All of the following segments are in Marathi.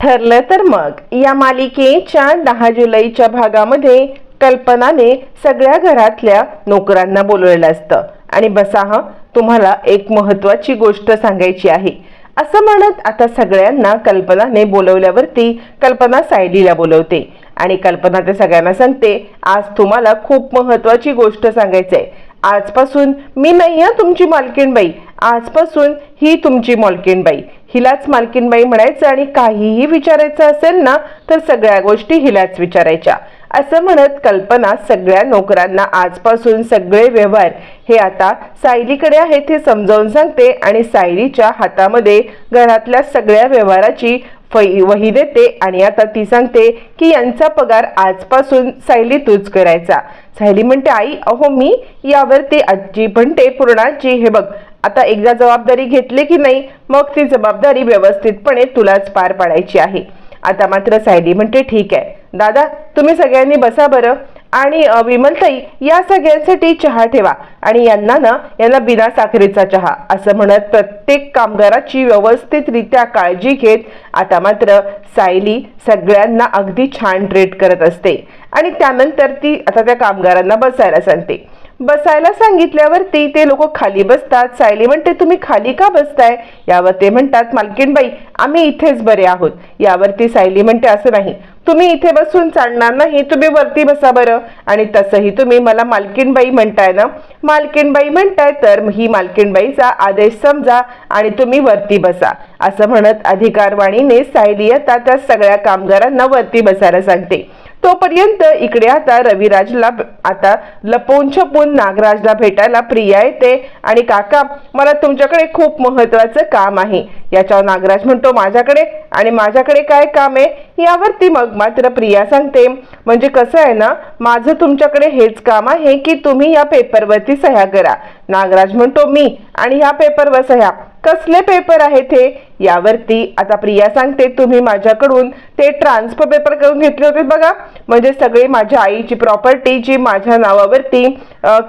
ठरलं तर मग. या मालिकेच्या दहा जुलैच्या भागामध्ये कल्पनाने सगळ्या घरातल्या नोकरांना बोलवलेलं असतं. आणि बसा हा तुम्हाला एक महत्वाची गोष्ट सांगायची आहे. असं म्हणत आता सगळ्यांना कल्पनाने बोलवल्यावरती कल्पना सायलीला बोलवते. आणि कल्पना ते सगळ्यांना सांगते आज तुम्हाला खूप महत्वाची गोष्ट सांगायची आहे आजपासून मी नाही हं तुमची मालकीणबाई आजपासून ही तुमची मालकीणबाई हिलाच मालकीणबाई म्हणायचं आणि काहीही विचारायचं असेल ना तर सगळ्या गोष्टी हिलाच विचारायच्या. असं म्हणत कल्पना सगळ्या नोकरांना आजपासून सगळे व्यवहार. हे आता सायलीकडे आहेत हे समजावून सांगते आणि सायलीच्या हातामध्ये घरातल्या सगळ्या व्यवहाराची वही देते आणि आता ती सांगते की यांचा पगार आजपासून सायली तूच करायचा. सायली म्हणते आई अहो मी यावर ती आजी म्हणते पूर्णाजी हे बघ आता एकदा जबाबदारी घेतली की नाही मग ती जबाबदारी व्यवस्थितपणे तुलाच पार पाडायची आहे. आता मात्र सायली म्हणते ठीक आहे. दादा तुम्ही सगळ्यांनी बसा बरं. आणि विमलताई या सगळ्यांसाठी चहा ठेवा. आणि यांना ना यांना बिना साखरेचा चहा असं म्हणत प्रत्येक कामगाराची व्यवस्थितरित्या काळजी घेत आता मात्र सायली सगळ्यांना अगदी छान ट्रीट करत असते. आणि त्यानंतर ती आता त्या कामगारांना बसायला सांगते. बसायला सांगितल्यावरती ते लोक खाली बसतात. सायली म्हणते तुम्ही खाली का बसताय? यावर ते म्हणतात मालकीणबाई आम्ही इथेच बरे आहोत. यावरती सायली म्हणते असं नाही. तुम्ही इथे बसून चालणार नाही तुम्ही वरती बसा बरं. आणि तसंही तुम्ही मला मालकीणबाई म्हणताय ना? मालकीणबाई म्हणताय तर ही मालकीणबाईचा आदेश समजा आणि तुम्ही वरती बसा. असं म्हणत अधिकारवाणीने सायली आता त्या सगळ्या कामगारांना वरती बसायला सांगते. तोपर्यंत इकडे आता रविराजला आता लपवून छपून नागराजला भेटायला प्रिया येते. आणि काका मला तुमच्याकडे खूप महत्वाचं काम आहे. याच्यावर नागराज म्हणतो माझ्याकडे? आणि माझ्याकडे काय काम आहे? यावरती मग मात्र प्रिया सांगते म्हणजे कसं आहे ना माझं तुमच्याकडे हेच काम आहे की तुम्ही या पेपरवरती सह्या करा. नागराज म्हणतो मी आणि ह्या पेपरवर सह्या. कसले पेपर आहेत हे? यावरती आता प्रिया सांगते तुम्ही माझ्याकडून ते ट्रान्सफर पेपर करून घेतले होते बघा. म्हणजे सगळी माझ्या आईची प्रॉपर्टी जी माझ्या नावावरती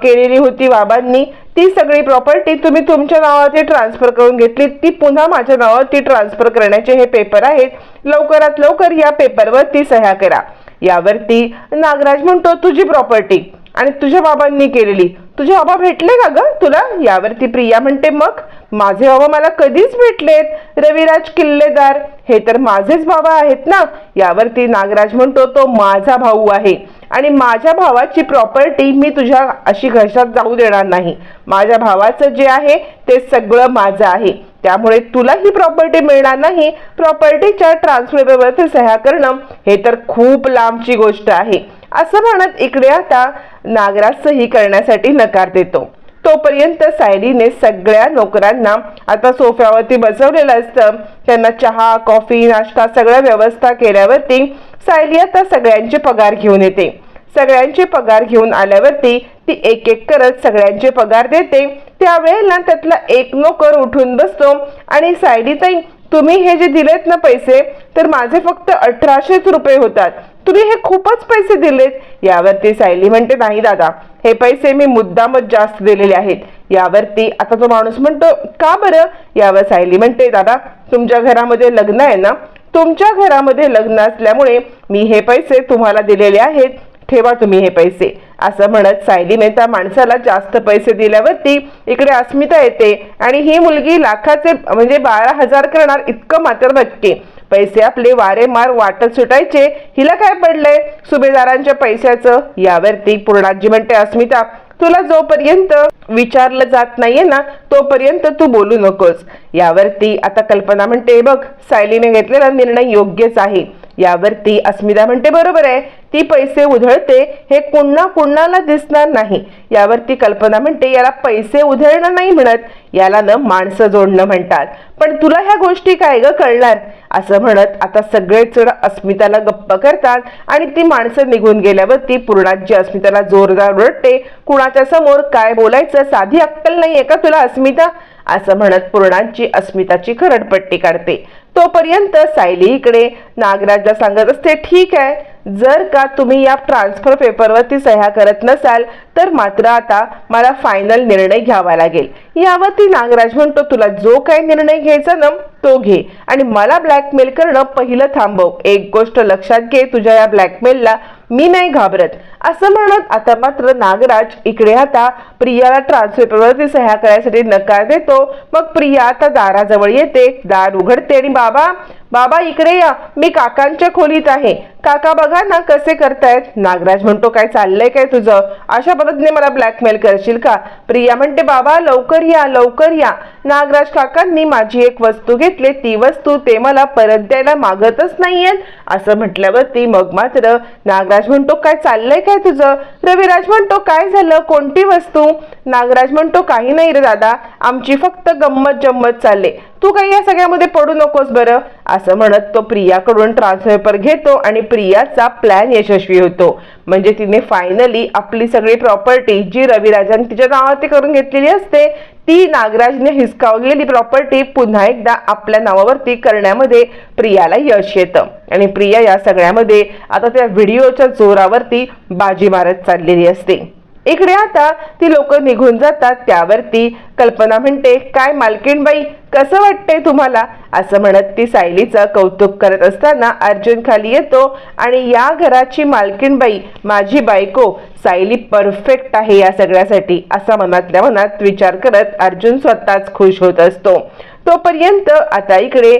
केलेली होती बाबांनी ती सगळी प्रॉपर्टी तुम्ही तुमच्या नावावरती ट्रान्सफर करून घेतली. ती पुन्हा माझ्या नावावरती ट्रान्सफर करण्याचे हे पेपर आहेत. लवकरात लवकर या पेपरवरती सह्या करा. यावरती नागराज म्हणतो तुझी प्रॉपर्टी आणि तुझ्या बाबांनी केलेली. तुझे बाबा भेटले का ग? तुला? यावरती प्रिया म्हणते मग? माझे बाबा मला कधीच भेटलेत? रविराज किल्लेदार. हे तर माझेच बाबा आहेत ना? यावरती नागराज म्हणतो तो माझा भाऊ आहे. आणि माझ्या भावाची प्रॉपर्टी मी तुझ्या अशी घशात जाऊ देणार नाही. माझ्या भावाचं जे आहे ते सगळं माझं आहे. त्यामुळे तुला ही प्रॉपर्टी मिळणार नाही. प्रॉपर्टीच्या ट्रान्सफर पेपरवरती सह्या करणं हे तर खूप लांबची गोष्ट आहे. असं म्हणत इकडे आता नागराज सही करण्यासाठी नकार देतो. तोपर्यंत सायलीने सगळ्या नोकरांना आता सोफ्यावरती बसवलेलं असतं. त्यांना चहा कॉफी नाश्ता सगळ्या व्यवस्था केल्यावरती सायली आता सगळ्यांचे पगार घेऊन येते. सगळ्यांचे पगार घेऊन आल्यावरती ती एक एक करत सगळ्यांचे पगार देते. त्यावेळेला त्यातला एक नोकर उठून बसतो आणि सायलीताई तुम्ही हे जे दिलेत ना पैसे तर माझे फक्त अठराशेच रुपये होतात. तुम्ही हे खूपच पैसे दिलेत. यावरती सायली म्हणते नाही दादा हे पैसे मी मुद्दामच जास्त दिलेले आहेत. यावरती आता तो माणूस म्हणतो का बरं? यावर सायली म्हणते दादा तुमच्या घरामध्ये लग्न आहे ना? तुमच्या घरामध्ये लग्न असल्यामुळे मी हे पैसे तुम्हाला दिलेले आहेत. ठेवा तुम्ही हे पैसे. असं म्हणत सायलीने त्या माणसाला जास्त पैसे दिल्यावरती इकडे अस्मिता येते आणि ही मुलगी लाखाचे म्हणजे बारा हजार करणार इतकं मात्र नक्की पैसे आपले वारेमार वाटत सुटायचे. हिला काय पडलंय? सुभेदारांच्या पैशाचं? यावरती पूर्णाजी म्हणते अस्मिता तुला जोपर्यंत विचारलं जात नाहीये ना तोपर्यंत तू बोलू नकोस. यावरती आता कल्पना म्हणते बघ सायलीने घेतलेला निर्णय योग्यच आहे. यावरती अस्मिता म्हणते बरोबर आहे ती पैसे उधळते हे पुन्हा कुणाला दिसणार नाही. यावरती कल्पना म्हणते याला पैसे उधळणं नाही म्हणत याला न माणसं जोडणं म्हणतात. पण तुला ह्या गोष्टी काय ग कळणार? असं म्हणत आता सगळेच जण अस्मिताला गप्प करतात आणि ती माणसं निघून गेल्यावरती पूर्णाजी अस्मिताला जोरदार रडते कुणाच्या समोर काय बोलायचं? साधी अक्कल नाहीये का तुला अस्मिता? असं म्हणत पूर्णांची अस्मिताची खरडपट्टी काढते. तोपर्यंत सायली इकडे नागराजला सांगत असते ठीक आहे. जर का तुम्ही या ट्रान्सफर पेपरवरती सह्या करत नसाल तर मात्र आता मला फायनल निर्णय घ्यावा लागेल. यावरती नागराज म्हणतो तुला जो काही निर्णय घ्यायचा ना तो घे. आणि मला ब्लॅकमेल करणं पहिलं थांबव. एक गोष्ट लक्षात घे तुझ्या या ब्लॅकमेलला मी नाही घाबरत. असं म्हणत आता मात्र नागराज इकडे आता प्रियाला ट्रान्सफरवरती सह्या करायसाठी नकार देतो. मग प्रिया आता दाराजवळ येते. दार उघडते आणि बाबा बाबा इकडे या. मी काकांच्या खोलीत आहे. काका बघा ना कसे करतायत. नागराज म्हणतो काय चाललंय काय तुझं? अशा पद्धतीने मला ब्लॅकमेल करशील का? प्रिया म्हणते बाबा लवकर या लवकर या. नागराज काकांनी माझी एक वस्तू घेतली. ती वस्तू ते मला परत द्यायला मागतच नाहीयेत. असं म्हटल्यावरती मग मात्र नागराज म्हणतो काय चाललंय काय तुझं? रविराज म्हणतो काय झालं? कोणती वस्तू? नागराज म्हणतो काही नाही रे दादा. आमची फक्त गंमत जम्मत चालले. तू काही या सगळ्यामध्ये पडू नकोस बरं. असं म्हणत तो प्रियाकडून ट्रान्सफर घेतो आणि प्रियाचा प्लॅन यशस्वी होतो. म्हणजे तिने फायनली आपली सगळी प्रॉपर्टी जी रविराजाने तिच्या नावावरती करून घेतलेली असते ती नागराजने हिसकावलेली प्रॉपर्टी पुन्हा एकदा आपल्या नावावरती करण्यामध्ये प्रियाला यश येतं. आणि प्रिया या सगळ्यामध्ये आता त्या व्हिडिओच्या जोरावरती बाजी मारत चाललेली असते. इकडे आता ती लोक निघून जातात त्यावरती कल्पना म्हणते काय मालकीणबाई कसं वाटतंय तुम्हाला? असं म्हणत ती सायलीचं कौतुक करत असताना अर्जुन खाली येतो आणि या घराची मालकीणबाई माझी बायको सायली परफेक्ट आहे या सगळ्यासाठी असा मनातल्या मनात विचार करत अर्जुन स्वतःच खुश होत असतो. तोपर्यंत आता इकडे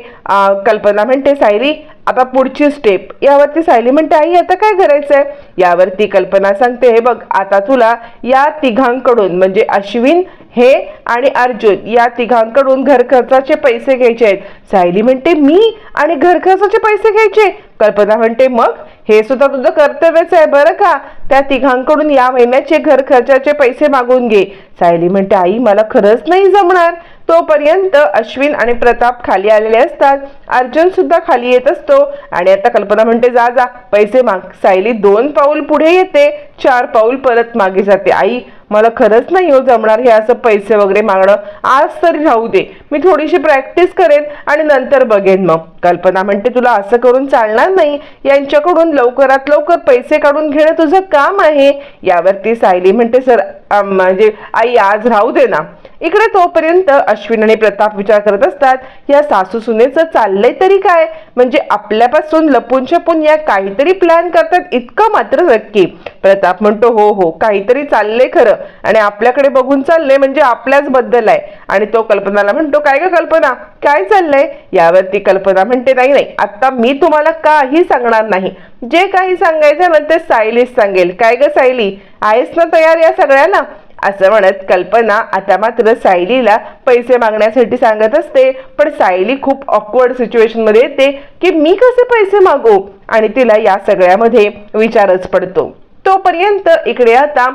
कल्पना म्हणते सायली आता पुढची स्टेप यावरती सायली म्हणते आई आता काय करायचंय? यावरती कल्पना सांगते हे बघ आता तुला या तिघांकडून म्हणजे अश्विन हे आणि अर्जुन या तिघांकडून घर खर्चाचे पैसे घ्यायचे आहेत. सायली म्हणते मी आणि घर खर्चाचे पैसे घ्यायचे? कल्पना म्हणते मग हे सुद्धा तुझं कर्तव्यच आहे बरं का? त्या तिघांकडून या महिन्याचे घर खर्चाचे पैसे मागून घे. सायली म्हणते आई मला खरंच नाही जमणार. तोपर्यंत अश्विन आणि प्रताप खाली आलेले असतात. अर्जुन सुद्धा खाली येत असतो. आणि आता कल्पना म्हणते जा जा पैसे माग. सायली दोन पाऊल पुढे येते चार पाऊल परत मागे जाते. आई मला खरंच नाही हो जमणार हे असं पैसे वगैरे मागणं. आज तरी राहू दे. मी थोडीशी प्रॅक्टिस करेन आणि नंतर बघेन मग. कल्पना म्हणते तुला असं करून चालणार नाही. यांच्याकडून लवकरात लवकर पैसे काढून घेणं तुझं काम आहे. यावरती सायली म्हणते सर म्हणजे आई आज राहू दे ना. इकडे तोपर्यंत अश्विन आणि प्रताप विचार करत असतात या सासू सुनेचं चाललंय तरी काय? म्हणजे आपल्यापासून लपून छपून या काहीतरी प्लॅन करतात इतकं मात्र नक्की. प्रताप म्हणतो हो हो काहीतरी चाललंय खरं आणि आपल्याकडे बघून चाललंय म्हणजे आपल्याच बद्दल आहे. आणि तो कल्पनाला म्हणतो काय ग कल्पना? काय चाललंय? यावरती कल्पना म्हणते नाही नाही आता मी तुम्हाला काही सांगणार नाही. जे काही सांगायचं ना ते सायलीच सांगेल. काय ग सायली? आहेस ना तयार या सगळ्याला असं म्हणत कल्पना आता मात्र सायलीला पैसे मागण्यासाठी सांगत असते. पण सायली खूप ऑकवर्ड सिच्युएशनमध्ये येते की मी कसे पैसे मागू? आणि तिला या सगळ्यामध्ये विचारच पडतो. तोपर्यंत इकडे आता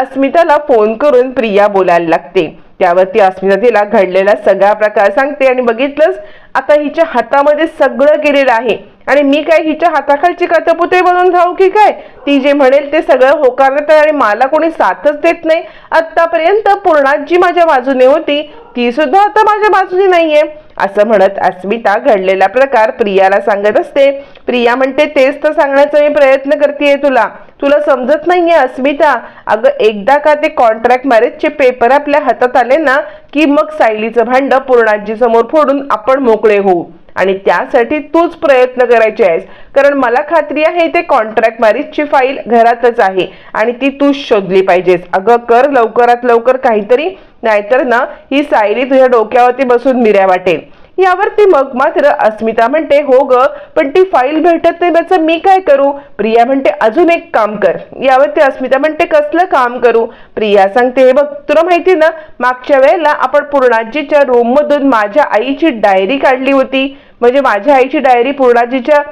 अस्मिताला फोन करून प्रिया बोलायला लागते. त्यावरती अस्मिता तिला घडलेला सगळा प्रकार सांगते आणि बघितलंच आता हिच्या हातामध्ये सगळं गेलेलं आहे. आणि मी काय हिच्या हाताखालची कथपुते बनून जाऊ की काय? ती जे म्हणेल ते सगळं होकारलं आणि मला कोणी साथच देत नाही. आतापर्यंत पूर्णात जी माझ्या बाजूने होती ती सुद्धा आता माझ्या बाजूने नाहीये. असं म्हणत अस्मिता घडलेला प्रकार प्रियाला सांगत असते. प्रिया म्हणते तेच तर सांगण्याचा मी प्रयत्न करतेय तुला. तुला समजत नाहीये अस्मिता. अगं एकदा का ते कॉन्ट्रॅक्ट मॅरेजचे पेपर आपल्या हातात आले ना की मग सायलीचं भांड पूर्णाजी समोर फोडून आपण मोकळे होऊ. आणि त्यासाठी तूच प्रयत्न करायचे आहेस. कारण मला खात्री आहे ते कॉन्ट्रॅक्ट मॅरेजची फाईल घरातच आहे आणि ती तूच शोधली पाहिजेस. अगं कर लवकरात लवकर काहीतरी नाहीतर ना ही सायली तुझ्या डोक्यावरती बसून मिऱ्या वाटेल. यावरती मग मात्र अस्मिता म्हणते हो ग पण ती फाईल भेटत नाही त्याचं मी काय करू? प्रिया म्हणते अजून एक काम कर. यावरती अस्मिता म्हणते कसलं काम करू? प्रिया सांगते हे बघ तुला माहिती ना मागच्या वेळेला आपण पूर्णाजीच्या रूम मधून माझ्या आईची डायरी काढली होती. म्हणजे माझ्या आईची डायरी पूर्णाजीच्या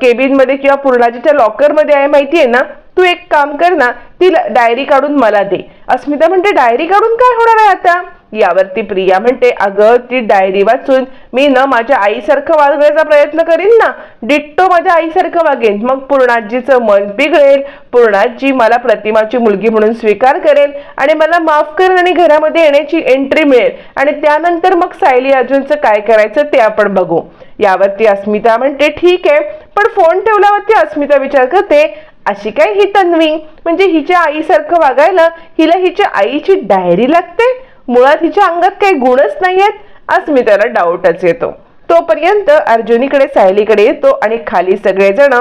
केबिनमध्ये किंवा पूर्णाजीच्या लॉकरमध्ये आहे माहिती आहे ना? तू एक काम कर ना ती डायरी काढून मला दे. अस्मिता म्हणते डायरी काढून काय होणार आहे आता? यावरती प्रिया म्हणते अगं ती डायरी वाचून मी ना माझ्या आईसारखं वागण्याचा प्रयत्न करीन ना डिट्टो माझ्या आईसारखं वागेन. मग पूर्णाजीचं मन बिघडेल. पूर्णाजी मला प्रतिमाची मुलगी म्हणून स्वीकार करेल आणि मला माफ करेल आणि घरामध्ये येण्याची एंट्री मिळेल. आणि त्यानंतर मग सायली अर्जुनचं काय करायचं ते आपण बघू. यावरती अस्मिता म्हणते ठीक आहे पण फोन ठेवल्यावरती अस्मिता विचार करते अशी काय ही तन्वी? म्हणजे हिच्या आईसारखं वागायला हिला हिच्या आईची डायरी लागते? मुळात हिच्या अंगात काही गुणच नाहीयेत अस्मिताला डाऊटच येतो. तोपर्यंत अर्जुनीकडे सायलीकडे येतो आणि खाली सगळेजण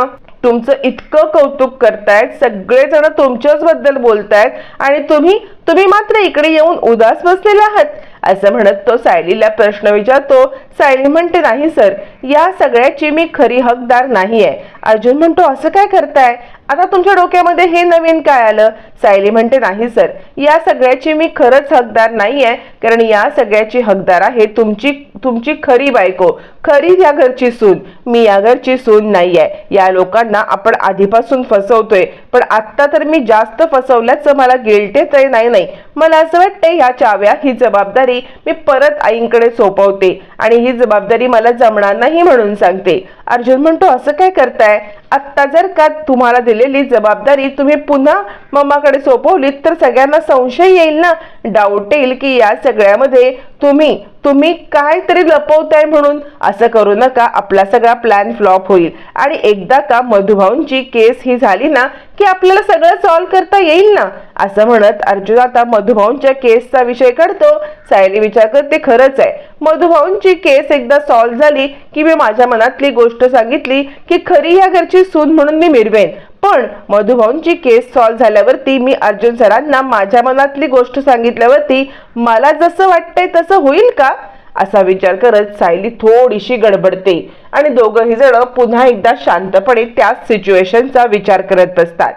तुमचं इतकं कौतुक करतायत सगळेजण तुमच्याच बद्दल बोलतायत आणि तुम्ही तुम्ही मात्र इकडे येऊन उदास बसलेला आहात असं म्हणत तो सायलीला प्रश्न विचारतो. सायली म्हणते नाही सर या सगळ्याची मी खरी हकदार नाहीये. अर्जुन म्हणतो असं काय करताय? आता तुमच्या डोक्यामध्ये हे नवीन काय आलं? सायली म्हणते नाही सर. या सगळ्याची मी खरंच हकदार नाहीये कारण या सगळ्याची हकदार आहे तुमची तुमची खरी बायको. खरी या घरची सून. मी या घरची सून नाहीये. या लोकांना आपण आधीपासून फसवतोय. पण आत्ता तर मी जास्त फसवल्याचं मला गिल्ट तर नाही नाही. मला असं वाटतंय ह्या चाव्या ही जबाबदारी मी परत आईंकडे सोपवते. आणि ही जबाबदारी मला जमणार नाही म्हणून सांगते. अर्जुन म्हणतो असं काय करताय? आत्ता जर का तुम्हाला दिलेली जबाबदारी तुम्ही पुन्हा मम्माकडे सोपवलीत तर सगळ्यांना संशय येईल ना? डाऊट येईल की या सगळ्यामध्ये तुम्ही तुम्ही काहीतरी लपवताय म्हणून. असं करू नका आपला सगळा प्लॅन फ्लॉप होईल. आणि एकदा का मधुभाऊंची केस ही झाली ना की आपल्याला सगळं सॉल्व्ह करता येईल ना? असं म्हणत अर्जुन आता मधुभाऊंच्या केसचा विषय काढतो. सायली विचार करते खरंच आहे. मधुभाऊंची केस एकदा सॉल्व्ह झाली की मी माझ्या मनातली गोष्ट सांगितली की खरी या घरची सून म्हणून मी मिरवेन. पण मधुभाऊंची केस सॉल्व्ह झाल्यावरती मी अर्जुन सरांना माझ्या मनातली गोष्ट सांगितल्यावरती मला जसं वाटतंय तसं होईल का? असा विचार करत सायली थोडीशी गडबडते आणि दोघंही जण पुन्हा एकदा शांतपणे त्याच सिच्युएशनचा विचार करत बसतात.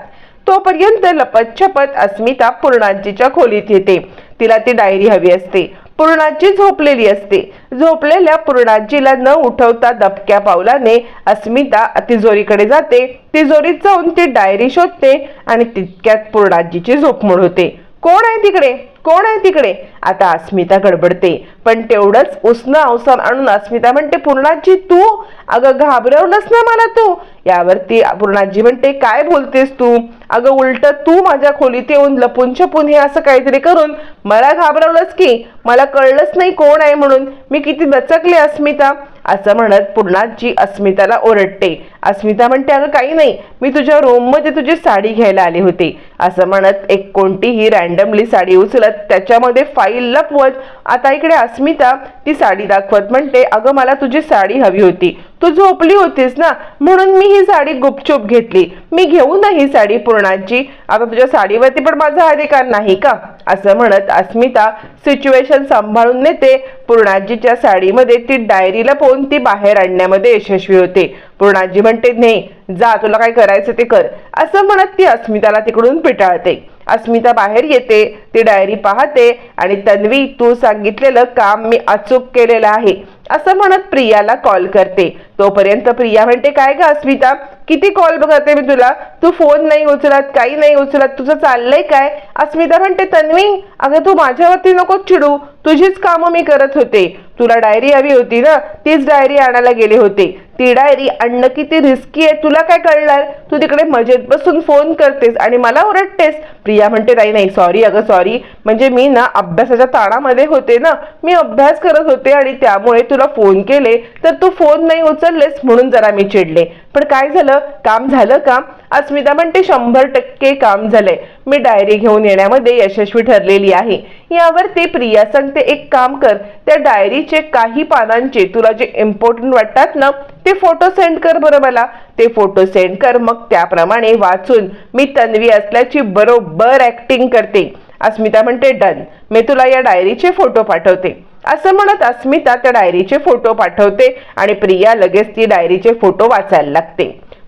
तोपर्यंत लपतछपत अस्मिता पूर्णाजीच्या खोलीत येते. तिला ती डायरी हवी असते. पूर्णाजी झोपलेली असते. झोपलेल्या पूर्णाजीला न उठवता दबक्या पावलाने अस्मिता तिजोरीकडे जाते. तिजोरीत जाऊन ती डायरी शोधते आणि तितक्यात पूर्णाजीची झोपमोड होते कोण आहे तिकडे? कोण आहे तिकडे? आता अस्मिता गडबडते. पण तेवढंच उसनं अवसान आणून अस्मिता म्हणते पूर्णाजी तू अगं घाबरवलंस ना मला तू? यावरती पूर्णाजी म्हणते काय बोलतेस तू? अगं उलट तू माझ्या खोलीत येऊन लपून छपून हे असं काहीतरी करून मला घाबरवलंस की? मला कळलंच नाही कोण आहे म्हणून. मी किती दचकले अस्मिता. असं म्हणत पूर्णाजी अस्मिताला ओरडते. अस्मिता म्हणते अगं काही नाही. मी तुझ्या रूममध्ये तुझी साडी घ्यायला आली होती. असं म्हणत एक कोणतीही रॅन्डमली साडी उचलत त्याच्यामध्ये फाईल लपवत आता इकडे अस्मिता ती साडी दाखवत. म्हणते अगं मला तुझी साडी हवी होती. तू झोपली होतीस ना? म्हणून मी ही साडी गुपचूप घेतली. मी घेऊ ना ही साडी पूर्णाची. आता तुझ्या साडीवरती पण माझा अधिकार नाही का? असं म्हणत अस्मिता सिच्युएशन सांभाळून नेते. पूर्णाजीच्या साडीमध्ये ती डायरी लपवून ती बाहेर आणण्यामध्ये यशस्वी होते. पूर्णाजी म्हणते नाही जा तुला काय करायचं ते कर. असं म्हणत ती अस्मिताला तिकडून पिटाळते. अस्मिता बाहेर येते ती डायरी पाहते आणि तन्वी तू सांगितलेलं काम मी अचूक केलेलं आहे. असं म्हणत प्रियाला कॉल करते. तोपर्यंत प्रिया म्हणते काय ग अस्मिता किती कॉल बघते मी तुला? तू फोन नाही उचलत काही नाही उचलत तुझं चाललंय काय? अस्मिता म्हणते तन्वी अगं तू माझ्यावरती नको चिडू. तुझीच कामं मी करत होते. तुला डायरी हवी होती ना तीच डायरी आणायला गेले होते. ती डायरी आणणं किती रिस्की आहे तुला काय कळणार? तू तिकडे मजेत बसून फोन करतेस आणि मला ओरडतेस. प्रिया म्हणते नाही नाही सॉरी अगं सॉरी म्हणजे मी ना अभ्यासाच्या ताणामध्ये होते ना मी अभ्यास करत होते आणि त्यामुळे तुला फोन केले तर तू फोन नाही उचललेस म्हणून जरा मी चिडले. पण काय झालं? काम झालं का? अस्मिता म्हणते शंभर टक्के काम झालंय. मी डायरी घेऊन येण्यामध्ये यशस्वी ठरलेली आहे. यावर ते प्रिया सांगते एक काम कर. त्या डायरीचे काही पानांचे तुला जे इम्पॉर्टंट वाटतात ना ते फोटो सेंड कर बरं मला. ते फोटो सेंड कर मग त्याप्रमाणे वाचून मी तन्वी असल्याची बरोबर ऍक्टिंग करते. अस्मिता म्हणते डन. मी तुला या डायरीचे फोटो पाठवते. असं म्हणत अस्मिता त्या डायरीचे फोटो पाठवते आणि प्रिया लगेच ती डायरीचे फोटो वाचायला लागते.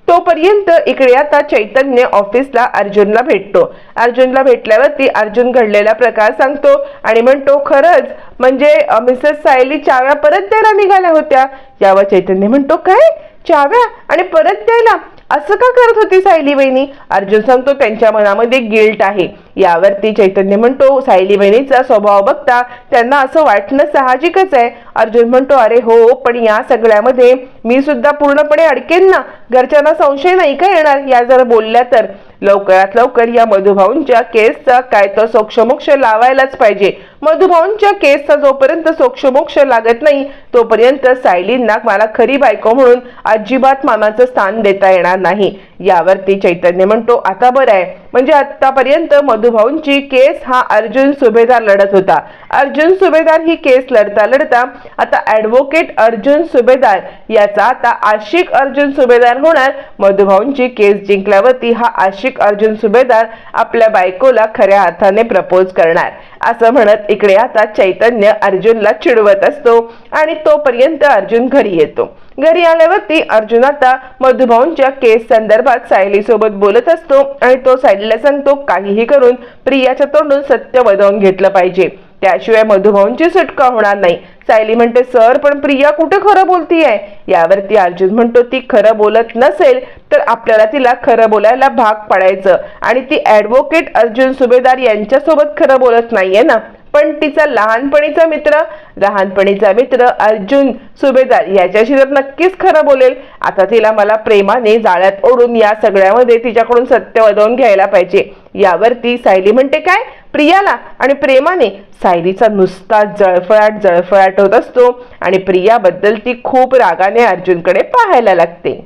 तोपर्यंत इकडे आता चैतन्य ऑफिसला अर्जुनला भेटतो. अर्जुनला भेटल्यावरती अर्जुन घडलेला प्रकार सांगतो आणि म्हणतो खरंच म्हणजे मिसेस सायली चाव्या परत द्यायला निघाल्या होत्या. यावर चैतन्य म्हणतो काय? चाव्या? आणि परत द्यायला? असं का करत होती सायली बहिणी अर्जुन सांगतो त्यांच्या मनामध्ये गिल्ट आहे. यावरती चैतन्य म्हणतो सायली बहिणीचा स्वभाव बघता त्यांना असं वाटणं साहजिकच आहे. अर्जुन म्हणतो अरे हो पण या सगळ्यामध्ये मी सुद्धा पूर्णपणे अडकेन ना? घरच्यांना संशय नाही का येणार? या जर बोलल्या तर. लवकरात लवकर या मधुभाऊंच्या केसचा काय तर सोक्षमोक्ष लावायलाच पाहिजे. मधुभाऊंच्या केसचा जोपर्यंत सोक्षमोक्ष लागत नाही तोपर्यंत सायलींना मला खरी बायको म्हणून अजिबात मानाचं स्थान देता येणार नाही. यावरती चैतन्य म्हणतो आता बरं आहे. म्हणजे आतापर्यंत मधुभाऊंची केस हा अर्जुन सुभेदार लढत होता. अर्जुन सुभेदार ही केस लढता लढता आता ऍडव्होकेट अर्जुन सुभेदार याचा आता आशिक अर्जुन सुभेदार होणार. मधुभाऊंची केस जिंकल्यावरती हा आशिक अर्जुन सुभेदार आपल्या बायकोला खऱ्या अर्थाने प्रपोज करणार. असं म्हणत इकडे आता चैतन्य अर्जुनला चिडवत असतो आणि तोपर्यंत अर्जुन घरी येतो. घरी आल्यावरती अर्जुन आता मधुभाऊंच्या केस संदर्भात सायली सोबत बोलत असतो आणि तो सायलीला सांगतो काहीही करून प्रियाच्या तोंडून सत्य वदवून घेतलं पाहिजे. त्याशिवाय मधुभाऊंची सुटका होणार नाही. सायली म्हणते सर पण प्रिया कुठे खरं बोलतीये? यावरती अर्जुन म्हणतो ती खरं बोलत नसेल तर आपल्याला तिला खरं बोलायला भाग पाडायचं. आणि ती ऍडव्होकेट अर्जुन सुभेदार यांच्यासोबत खरं बोलत नाहीये ना? पण तिचा लहानपणीचा मित्र लहानपणीचा मित्र अर्जुन सुभेदार याच्याशी तर नक्कीच खरं बोलेल. आता तिला मला प्रेमाने जाळ्यात ओढून या सगळ्यामध्ये तिच्याकडून सत्य वदवून घ्यायला पाहिजे. यावरती सायली म्हणते काय? प्रियाला आणि प्रेमाने सायलीचा नुसता जळफळाट जळफळाट होत असतो आणि प्रियाबद्दल ती खूप रागाने अर्जुनकडे पाहायला लागते.